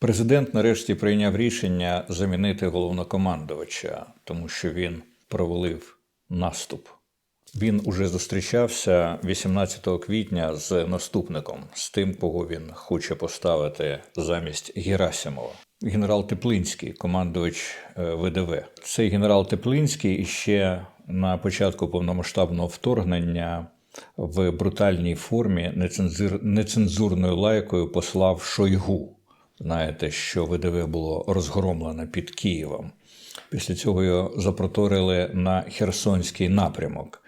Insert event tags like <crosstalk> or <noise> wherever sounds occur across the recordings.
Президент нарешті прийняв рішення замінити головнокомандувача, тому що він провалив наступ. Він уже зустрічався 18 квітня з наступником, з тим, кого він хоче поставити замість Герасимова. Генерал Теплинський, командувач е, ВДВ. Цей генерал Теплинський іще на початку повномасштабного вторгнення в брутальній формі нецензур... нецензурною лайкою послав Шойгу. Знаєте, що ВДВ було розгромлено під Києвом. Після цього його запроторили на Херсонський напрямок.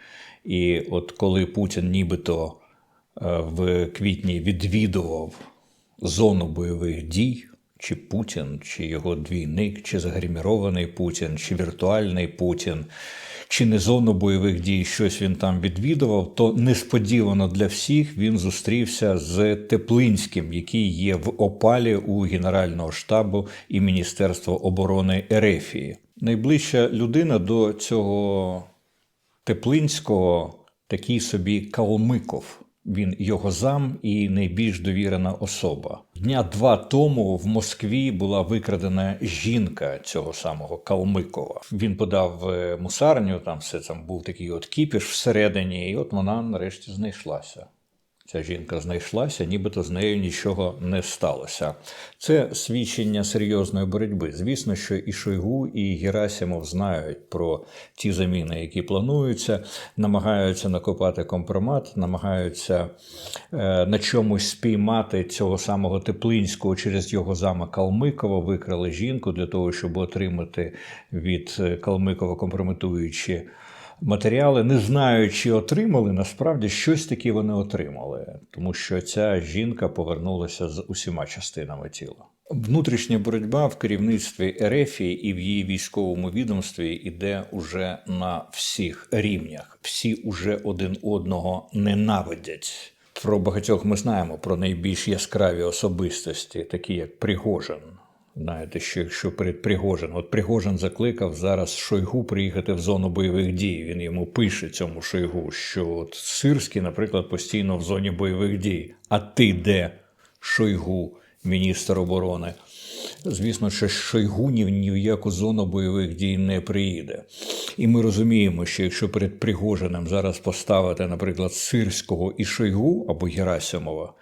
І от коли Путін нібито е, в квітні відвідував зону бойових дій, чи Путін, чи його двійник, чи загримірований Путін, чи віртуальний Путін, чи не зону бойових дій, щось він там відвідував, то несподівано для всіх він зустрівся з Теплинським, який є в опалі у Генерального штабу і Міністерства оборони Ерефії. Найближча людина до цього Теплинського такий собі Калмиков. Він його зам і найбільш довірена особа. Дня два тому в Москві була викрадена жінка цього самого Калмикова. Він подав е, мусарню, там все там був такий от кіпіш всередині, і от вона нарешті знайшлася. Ця жінка знайшлася, нібито з нею нічого не сталося. Це свідчення серйозної боротьби. Звісно, що і Шойгу, і Герасимов знають про ті заміни, які плануються, намагаються накопати компромат, намагаються е, на чомусь спіймати цього самого Теплинського через його зама Калмикова, викрали жінку для того, щоб отримати від е, Калмикова компрометуючі матеріали, не знаю, чи отримали, насправді щось таке вони отримали, тому що ця жінка повернулася з усіма частинами тіла. Внутрішня боротьба в керівництві Ерефії і в її військовому відомстві йде уже на всіх рівнях. Всі уже один одного ненавидять. Про багатьох ми знаємо про найбільш яскраві особистості, такі як Пригожин. Знаєте, що якщо перед Пригожин, от Пригожин закликав зараз Шойгу приїхати в зону бойових дій. Він йому пише цьому Шойгу, що от Сирський, наприклад, постійно в зоні бойових дій. А ти де Шойгу, міністр оборони? Звісно, що Шойгу ні ні в яку зону бойових дій не приїде. І ми розуміємо, що якщо перед Пригожиним зараз поставити, наприклад, Сирського і Шойгу або Герасимова,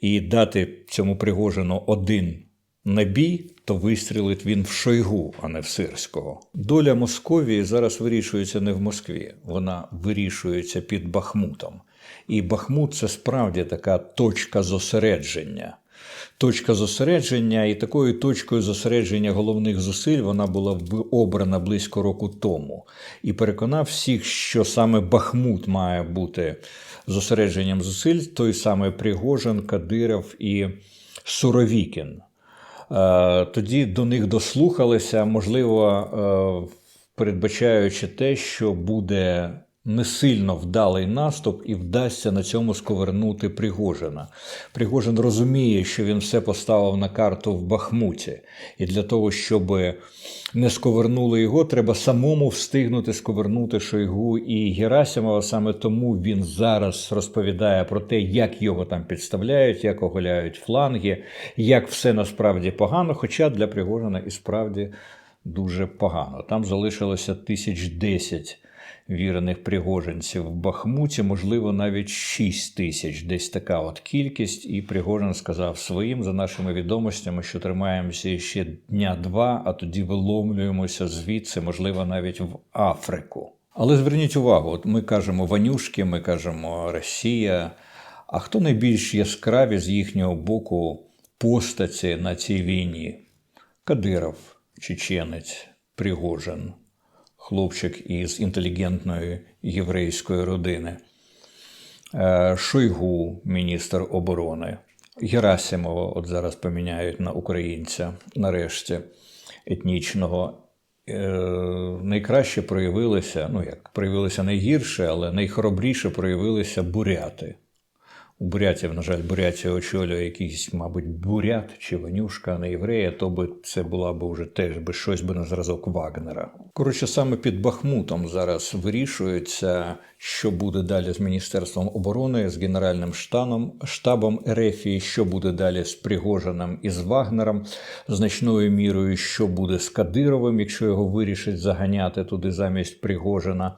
і дати цьому Пригожину один набій, то вистрілить він в Шойгу, а не в Сирського. Доля Московії зараз вирішується не в Москві, вона вирішується під Бахмутом. І Бахмут це справді така точка зосередження. Точка зосередження, і такою точкою зосередження головних зусиль вона була обрана близько року тому. І переконав всіх, що саме Бахмут має бути зосередженням зусиль, той самий Пригожин, Кадиров і Суровікін. Е, тоді до них дослухалися, можливо, е, передбачаючи те, що буде не сильно вдалий наступ і вдасться на цьому сковернути Пригожина. Пригожин розуміє, що він все поставив на карту в Бахмуті, і для того, щоб не сковернули його, треба самому встигнути сковернути Шойгу і Герасимова. Саме тому він зараз розповідає про те, як його там підставляють, як оголяють фланги, як все насправді погано. Хоча для Пригожина і справді дуже погано. Там залишилося тисяч десять вірених пригожинців в Бахмуті, можливо, навіть 6 тисяч, десь така от кількість. І Пригожин сказав своїм, за нашими відомостями, що тримаємося ще дня два, а тоді виломлюємося звідси, можливо, навіть в Африку. Але зверніть увагу, от ми кажемо Ванюшки, ми кажемо Росія. А хто найбільш яскраві з їхнього боку постаті на цій війні? Кадиров, чеченець, Пригожин хлопчик із інтелігентної єврейської родини, е, Шойгу, міністр оборони, Герасимова, от зараз поміняють на українця, нарешті етнічного. Е, найкраще проявилися, ну як проявилися найгірше, але найхоробріше проявилися буряти. Бурятів, на жаль, Бурятія очолює якийсь, мабуть, бурят чи ванюшка, а не єврея, то би це була б уже теж би щось би на зразок Вагнера. Коротше, саме під Бахмутом зараз вирішується, що буде далі з Міністерством оборони, з Генеральним штабом, штабом РФ, що буде далі з Пригожиним і з Вагнером, значною мірою, що буде з Кадировим, якщо його вирішить заганяти туди замість Пригожина.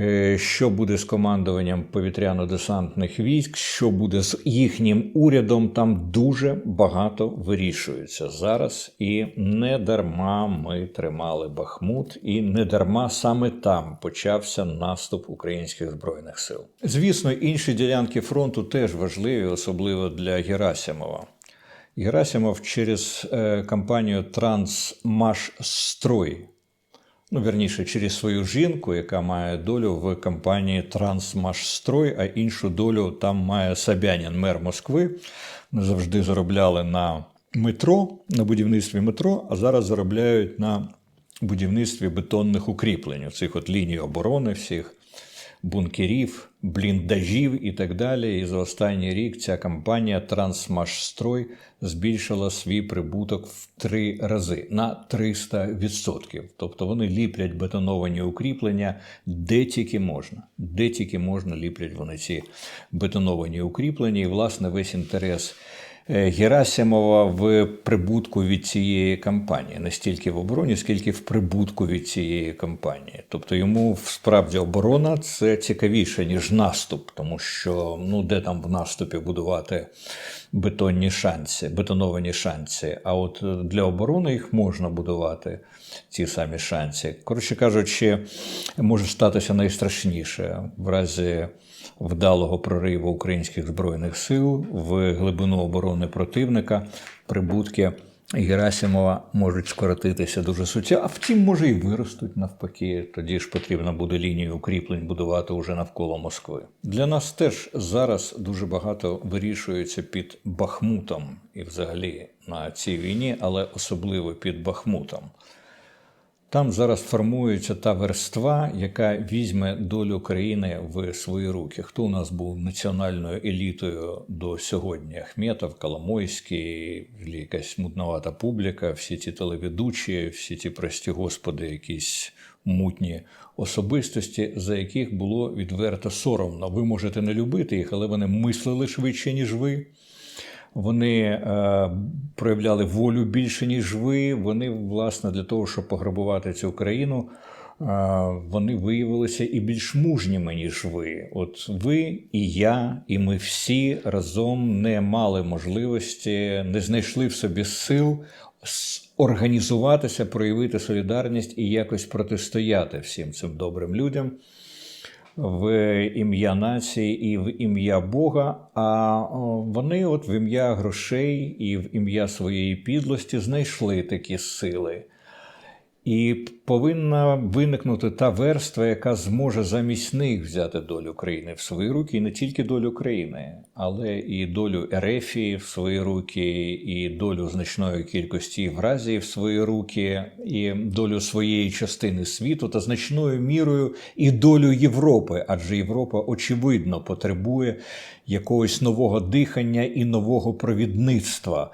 Е, Що буде з командуванням повітряно-десантних військ, що буде з їхнім урядом, там дуже багато вирішується зараз. І не дарма ми тримали Бахмут, і не дарма саме там почався наступ українських збройних сил. Звісно, інші ділянки фронту теж важливі, особливо для Герасимова. Герасимов через е, компанію Трансмашстрой ну, верніше, через свою жінку, яка має долю в компанії Трансмашстрой, а іншу долю там має Собянін, мер Москви. Вони завжди заробляли на метро, на будівництві метро, а зараз заробляють на будівництві бетонних укріплень, цих от ліній оборони всіх. Бункерів, бліндажів і так далі. І за останній рік ця компанія Трансмашстрой збільшила свій прибуток в три рази на 300%. Тобто вони ліплять бетоновані укріплення де тільки можна. Де тільки можна ліплять вони ці бетоновані укріплення. І, власне, весь інтерес. Е, Герасимова в прибутку від цієї кампанії, не стільки в обороні, скільки в прибутку від цієї кампанії. Тобто йому справді оборона це цікавіше, ніж наступ, тому що ну де там в наступі будувати бетонні шанси, бетоновані шанси. А от е, для оборони їх можна будувати, ці самі шанси. Коротше кажучи, може статися найстрашніше в разі вдалого прориву українських збройних сил в глибину оборони противника, прибутки Герасимова можуть скоротитися дуже суттєво, а втім, може і виростуть навпаки. Тоді ж потрібно буде лінію укріплень будувати уже навколо Москви. Для нас теж зараз дуже багато вирішується під Бахмутом і взагалі на цій війні, але особливо під Бахмутом. Там зараз формується та верства, яка візьме долю країни в свої руки. Хто у нас був національною елітою до сьогодні? Ахметов, Коломойський, якась мутновата публіка, всі ці телеведучі, всі ці, прості господи, якісь мутні особистості, за яких було відверто соромно. Ви можете не любити їх, але вони мислили швидше, ніж ви. Вони е, проявляли волю більше, ніж ви. Вони, власне, для того, щоб пограбувати цю країну, е, вони виявилися і більш мужніми, ніж ви. От ви і я, і ми всі разом не мали можливості, не знайшли в собі сил організуватися, проявити солідарність і якось протистояти всім цим добрим людям в ім'я нації і в ім'я Бога, а вони от в ім'я грошей і в ім'я своєї підлості знайшли такі сили. І повинна виникнути та верства, яка зможе замість них взяти долю країни в свої руки, і не тільки долю країни, але і долю Ерефії в свої руки, і долю значної кількості Євразії в свої руки, і долю своєї частини світу, та значною мірою і долю Європи, адже Європа очевидно потребує якогось нового дихання і нового провідництва.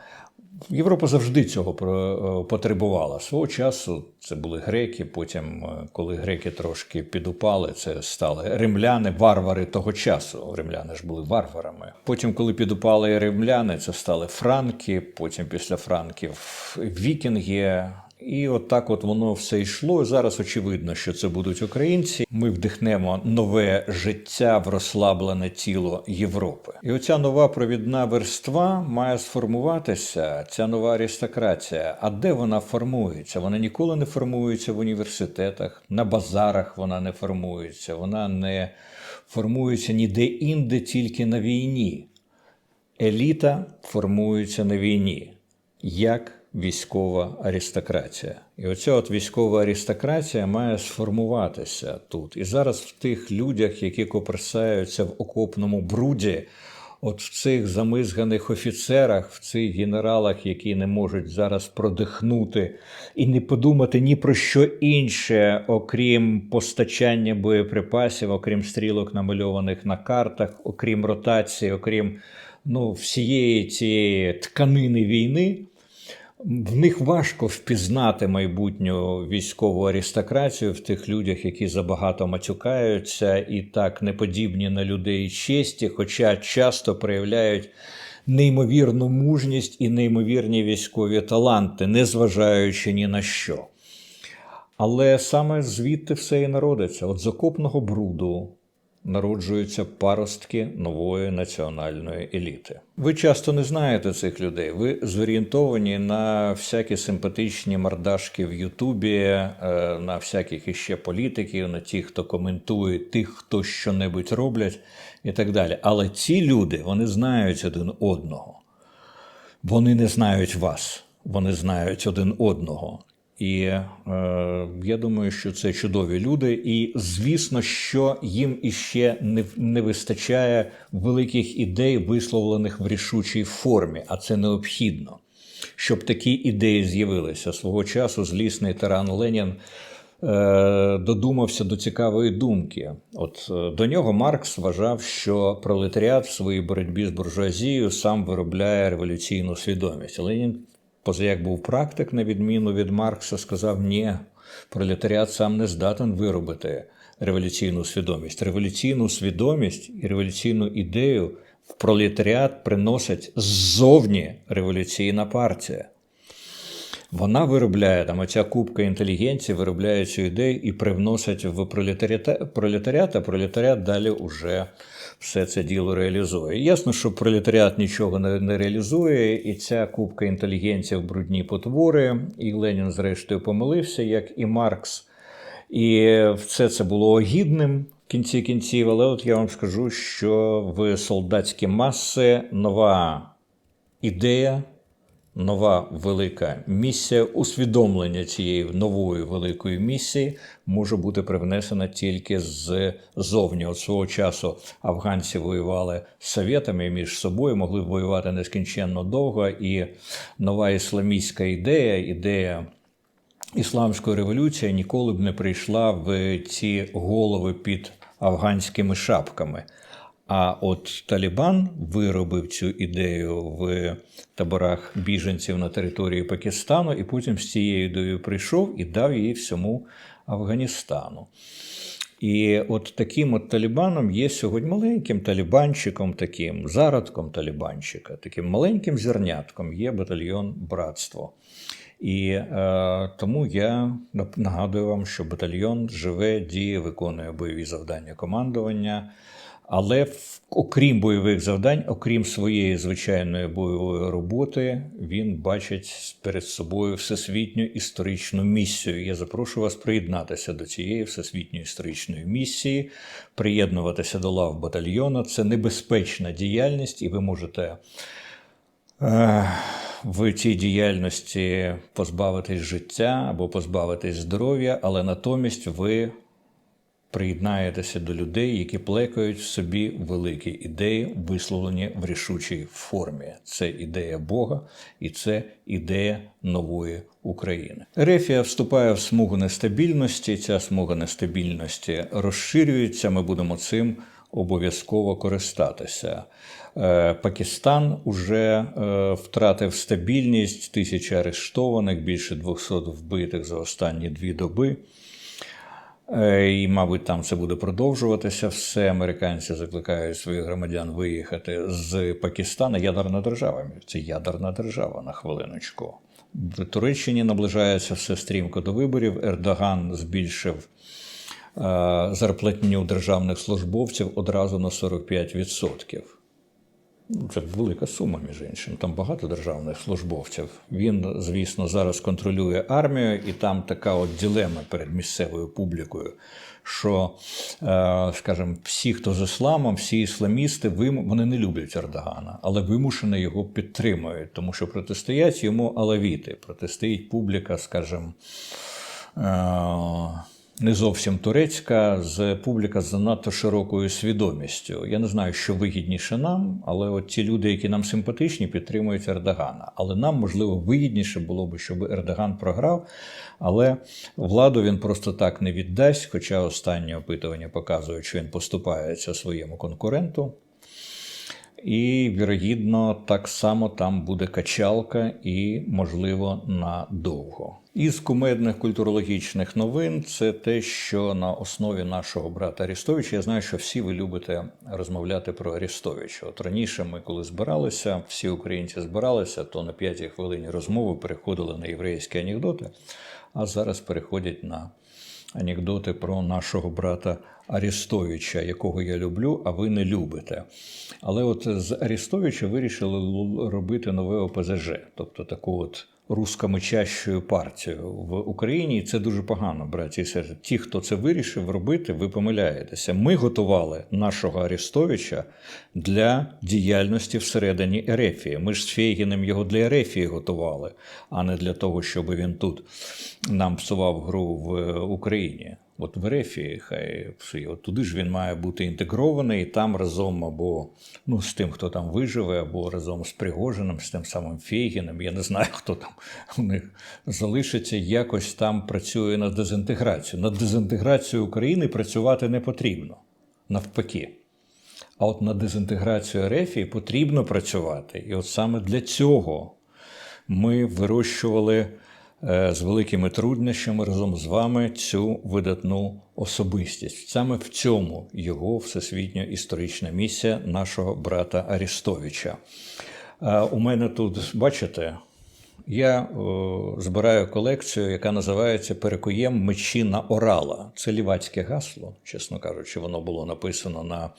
Європа завжди цього е, потребувала. Свого часу це були греки. Потім, е, коли греки трошки підупали, це стали римляни, варвари того часу. Римляни ж були варварами. Потім, коли підупали римляни, це стали франки. Потім після франків вікінги. І от так от воно все йшло. Зараз очевидно, що це будуть українці. Ми вдихнемо нове життя в розслаблене тіло Європи. І оця нова провідна верства має сформуватися, ця нова аристократія. А де вона формується? Вона ніколи не формується в університетах, на базарах вона не формується, вона не формується ніде інде, тільки на війні. Еліта формується на війні як військова аристократія. І оця от військова аристократія має сформуватися тут. І зараз в тих людях, які коперсаються в окопному бруді, От в цих замизганих офіцерах, в цих генералах, які не можуть зараз продихнути і не подумати ні про що інше, окрім постачання боєприпасів, окрім стрілок, намальованих на картах, окрім ротації, окрім ну, всієї цієї тканини війни. В них важко впізнати майбутню військову аристократію в тих людях, які забагато матюкаються і так не подібні на людей честі, хоча часто проявляють неймовірну мужність і неймовірні військові таланти, незважаючи ні на що. Але саме звідти все і народиться. От з окопного бруду народжуються паростки нової національної еліти. Ви часто не знаєте цих людей. Ви зорієнтовані на всякі симпатичні мордашки в Ютубі, е, на всяких іще політиків, на тих, хто коментує, тих, хто що-небудь роблять, і так далі. Але ці люди вони знають один одного. Вони не знають вас, вони знають один одного. І е, я думаю, що це чудові люди. І звісно, що їм іще не, не вистачає великих ідей, висловлених в рішучій формі, а це необхідно. Щоб такі ідеї з'явилися свого часу, злісний тиран Ленін е, додумався до цікавої думки. От е, до нього Маркс вважав, що пролетаріат в своїй боротьбі з буржуазією сам виробляє революційну свідомість. Ленін Позаяк був практик, на відміну від Маркса, сказав: ні, пролетаріат сам не здатен виробити революційну свідомість. Революційну свідомість і революційну ідею в пролетаріат приносить ззовні революційна партія. Вона виробляє там оця кубка інтелігенції, виробляє цю ідею і привносить в пролетаріат, а пролетаріат далі уже все це діло реалізує. Ясно, що пролетаріат нічого не, не реалізує, і ця кубка інтелігенції в брудні потвори, і Ленін, зрештою, помилився, як і Маркс. І все це було огідним в кінці кінців. Але от я вам скажу, що в солдатські маси нова ідея нова велика місія усвідомлення цієї нової великої місії може бути привнесена тільки ззовні. От свого часу афганці воювали з совєтами між собою, могли воювати нескінченно довго, і нова ісламістська ідея, ідея. Ісламської революції ніколи б не прийшла в ці голови під афганськими шапками. А от Талібан виробив цю ідею в таборах біженців на території Пакистану, і потім з цією ідеєю прийшов і дав її всьому Афганістану. І от таким от Талібаном є сьогодні маленьким талібанчиком, таким зародком талібанчика, таким маленьким зернятком є батальйон братство. І е, тому я нагадую вам, що батальйон живе, діє, виконує бойові завдання командування. Але окрім бойових завдань, окрім своєї звичайної бойової роботи, він бачить перед собою всесвітню історичну місію. Я запрошую вас приєднатися до цієї всесвітньої історичної місії, приєднуватися до лав батальйону. Це небезпечна діяльність, і ви можете. Е в цій діяльності позбавитись життя або позбавитись здоров'я, але натомість ви приєднаєтеся до людей, які плекають в собі великі ідеї, висловлені в рішучій формі. Це ідея Бога і це ідея нової України. Рефія вступає в смугу нестабільності. Ця смуга нестабільності розширюється. Ми будемо цим обов'язково користатися. Е, Пакистан уже е, втратив стабільність, тисячі арештованих, більше 200 вбитих за останні дві доби. Е, і, мабуть, там це буде продовжуватися. Все американці закликають своїх громадян виїхати з Пакистана. Ядерна держава. Це ядерна держава на хвилиночку. В Туреччині наближається все стрімко до виборів. Ердоган збільшив е, зарплатню державних службовців одразу на 45%. Ну, це велика сума, між іншим. Там багато державних службовців. Він, звісно, зараз контролює армію, і там така от дилема перед місцевою публікою. Що, е, скажімо, всі, хто з ісламом, всі ісламісти, вони не люблять Ердогана, але вимушено його підтримують, тому що протистоять йому алавіти, протистоїть публіка, скажімо, е, не зовсім турецька, з публіка з занадто широкою свідомістю. Я не знаю, що вигідніше нам, але от ті люди, які нам симпатичні, підтримують Ердогана. Але нам, можливо, вигідніше було б, щоб Ердоган програв, але владу він просто так не віддасть. Хоча останні опитування показують, що він поступається своєму конкуренту. І, вірогідно, так само там буде качалка і, можливо, надовго. Із кумедних культурологічних новин це те, що на основі нашого брата Арістовича, я знаю, що всі ви любите розмовляти про Арістовича. От раніше ми, коли збиралися, всі українці збиралися, то на п'ятій хвилині розмови переходили на єврейські анекдоти, а зараз переходять на анекдоти про нашого брата Арістовича, якого я люблю, а ви не любите. Але от з Арістовича вирішили робити нове ОПЗЖ, тобто таку от рускомичащу партією в Україні. І це дуже погано, браті і сестри. Ті, хто це вирішив робити, ви помиляєтеся. Ми готували нашого Арістовича для діяльності всередині Ерефії. Ми ж з Фейгіним його для Ерефії готували, а не для того, щоб він тут нам псував гру в Україні. От в Ерефії, хай. От туди ж він має бути інтегрований, і там разом або ну, з тим, хто там виживе, або разом з Пригожиним, з тим самим Фейгіним. Я не знаю, хто там у них залишиться, якось там працює над дезінтеграцією. Над дезінтеграцією України працювати не потрібно. Навпаки. А от на дезінтеграцію Ерефії потрібно працювати. І от саме для цього ми вирощували з великими труднощами разом з вами цю видатну особистість. Саме в цьому його всесвітньо історична місія нашого брата Арістовича. Е, У мене тут, бачите, я збираю колекцію, яка називається Перекуєм мечі на Орала. Це лівацьке гасло, чесно кажучи, воно було написано на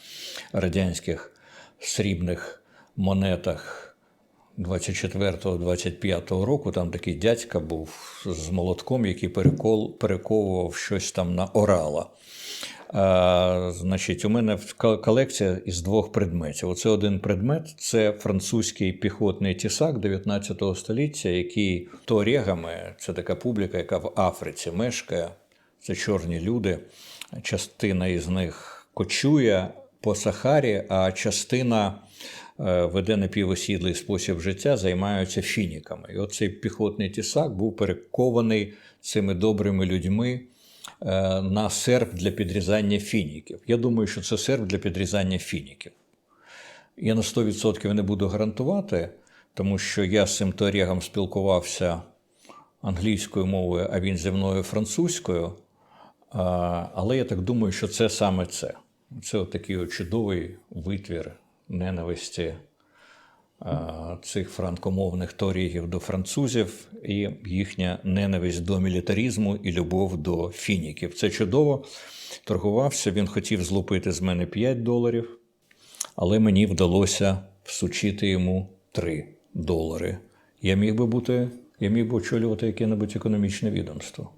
радянських срібних монетах 24-25 року. Там такий дядька був з молотком, який перекол, перековував щось там на Орала. А, значить, у мене колекція із двох предметів. Оце один предмет це французький піхотний тісак 19 століття, який торегами, це така публіка, яка в Африці мешкає. Це чорні люди. Частина із них кочує по Сахарі, а частина е, веде напівосідлий спосіб життя, займаються фініками. І оцей піхотний тісак був перекований цими добрими людьми е, на серп для підрізання фініків. Я думаю, що це серп для підрізання фініків. Я на 100% не буду гарантувати, тому що я з цим Торегом спілкувався англійською мовою, а він зі мною французькою. Але я так думаю, що це саме це. Це такий чудовий витвір ненависті цих франкомовних торігів до французів і їхня ненависть до мілітарізму і любов до фініків. Це чудово. Торгувався, він хотів злупити з мене 5 доларів, але мені вдалося всучити йому 3 долари. Я міг би бути, я міг би очолювати яке-небудь економічне відомство.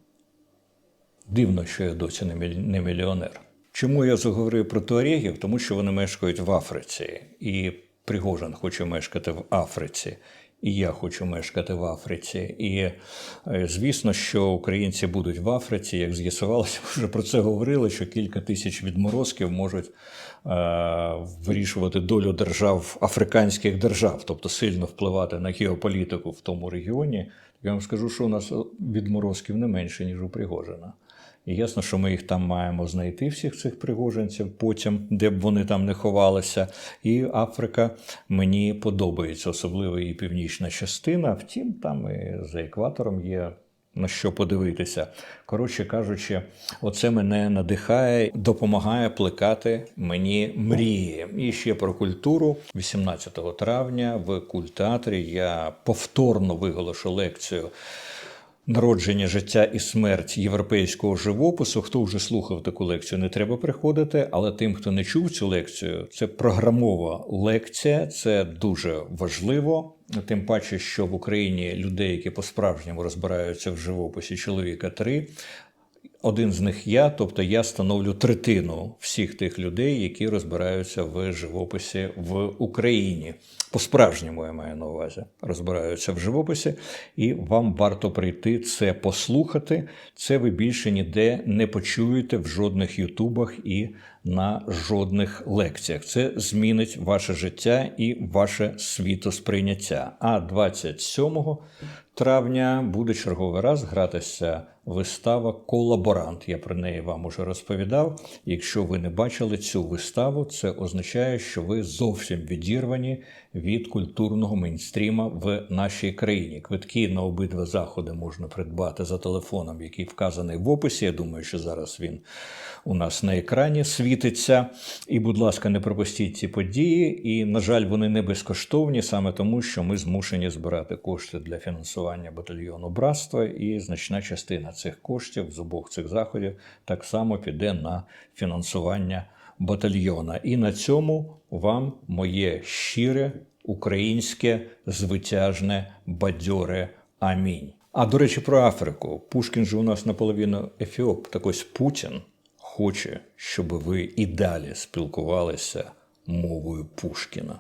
Дивно, що я досі не мільйонер. Чому я заговорив про туарегів? Тому що вони мешкають в Африці, і Пригожин хоче мешкати в Африці, і я хочу мешкати в Африці. І е, звісно, що українці будуть в Африці. Як з'ясувалося, <laughs> вже про це говорили, що кілька тисяч відморозків можуть е, вирішувати долю держав африканських держав, тобто сильно впливати на геополітику в тому регіоні. Я вам скажу, що у нас відморозків не менше, ніж у Пригожина. І ясно, що ми їх там маємо знайти, всіх цих пригожинців, потім, де б вони там не ховалися. І Африка мені подобається, особливо її північна частина. Втім, там і за екватором є на що подивитися. Коротше кажучи, оце мене надихає, допомагає плекати мені мрії. І ще про культуру. 18 травня в культеатрі я повторно виголошу лекцію. Народження, життя і смерть європейського живопису. Хто вже слухав таку лекцію, не треба приходити. Але тим, хто не чув цю лекцію, це програмова лекція, це дуже важливо. Тим паче, що в Україні людей, які по-справжньому розбираються в живописі, чоловіка три. Один з них я, тобто я становлю третину всіх тих людей, які розбираються в живописі в Україні. По-справжньому я маю на увазі, розбираються в живописі, і вам варто прийти це послухати. Це ви більше ніде не почуєте в жодних ютубах і на жодних лекціях. Це змінить ваше життя і ваше світосприйняття. А 27 травня буде черговий раз гратися вистава Колаборант. Я про неї вам уже розповідав. Якщо ви не бачили цю виставу, це означає, що ви зовсім відірвані від культурного мейнстріма в нашій країні. Квитки на обидва заходи можна придбати за телефоном, який вказаний в описі. Я думаю, що зараз він у нас на екрані світиться. І, будь ласка, не пропустіть ці події. І, на жаль, вони не безкоштовні, саме тому, що ми змушені збирати кошти для фінансування батальйону братства, і значна частина цих коштів з обох цих заходів так само піде на фінансування батальйона. І на цьому вам моє щире українське звитяжне бадьоре амінь. А до речі, про Африку. Пушкін же у нас наполовину ефіоп. Так ось Путін хоче, щоб ви і далі спілкувалися мовою Пушкіна.